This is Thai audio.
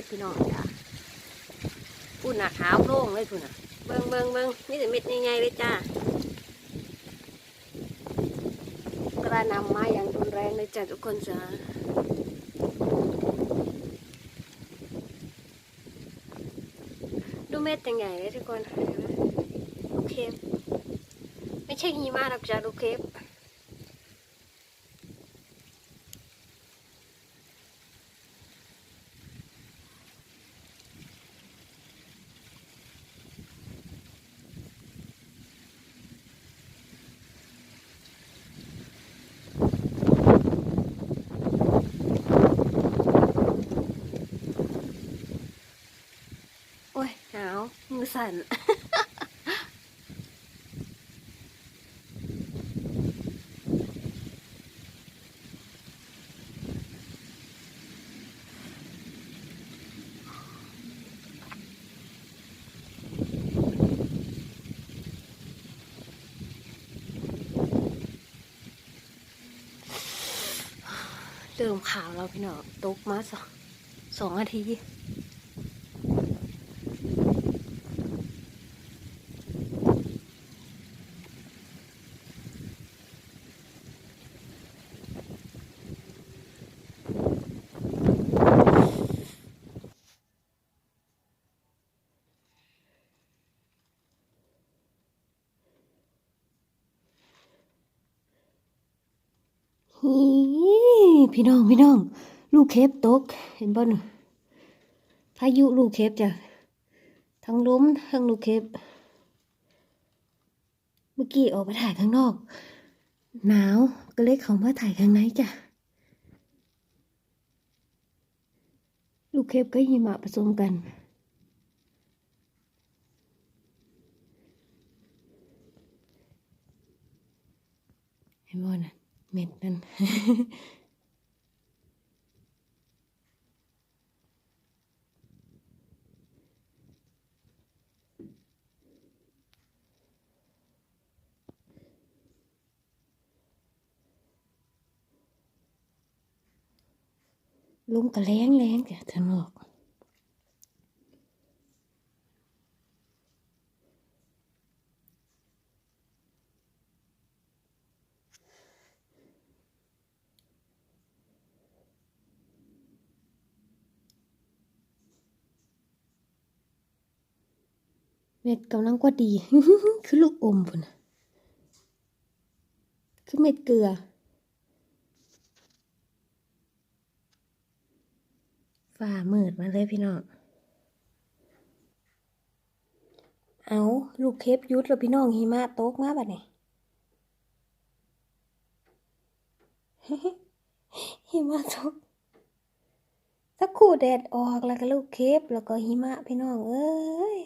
ฟพี่น้องจ้ะพูดหนักขาวโล่งเลยคุณน่ะเบิ่งเบิงเบิงนี่แต่เม็ดใหญ่ๆเลยจ้ากระนำมาอย่างรุนแรงเลยจ้ะทุกคนจ้ะดูเม็ดยังไงเลยทุกคนลูกเคฟไม่ใช่หิมะหรอกจ้ะลูกเคฟ โอ้ยหนาวมือ สั่นเริ่มข่าวแล้วพี่น้องตกมาสองสองนาทีฮี พี่น้องพี่น้อง ลูกเคฟตก เห็นบ่หนพายุลูกเคฟจ้ะทั้งล้มทั้งลูกเคฟเมื่อกี้ออกไปถ่ายข้างนอก หนาวก็เลยเขามาถ่ายข้างในจ้ะลูกเคฟกับหิมะผสมกันเห็นบ่นะ เม็ดนั่นลมก็แรงแรงจ้ะทางนอกเม็ดกำลังกว่าดี คือลูกอมพุ่นคือเม็ดเกลือ ฝ่ามืดมาเลยพี่น้อง เอาลูกเคปยุดแล้วพี่น้องหิมะตกมาบัดนี้หิมะตกสักคู่แดดออกแล้วก็ลูกเคปแล้วก็หิมะพี่น้องเอ้ย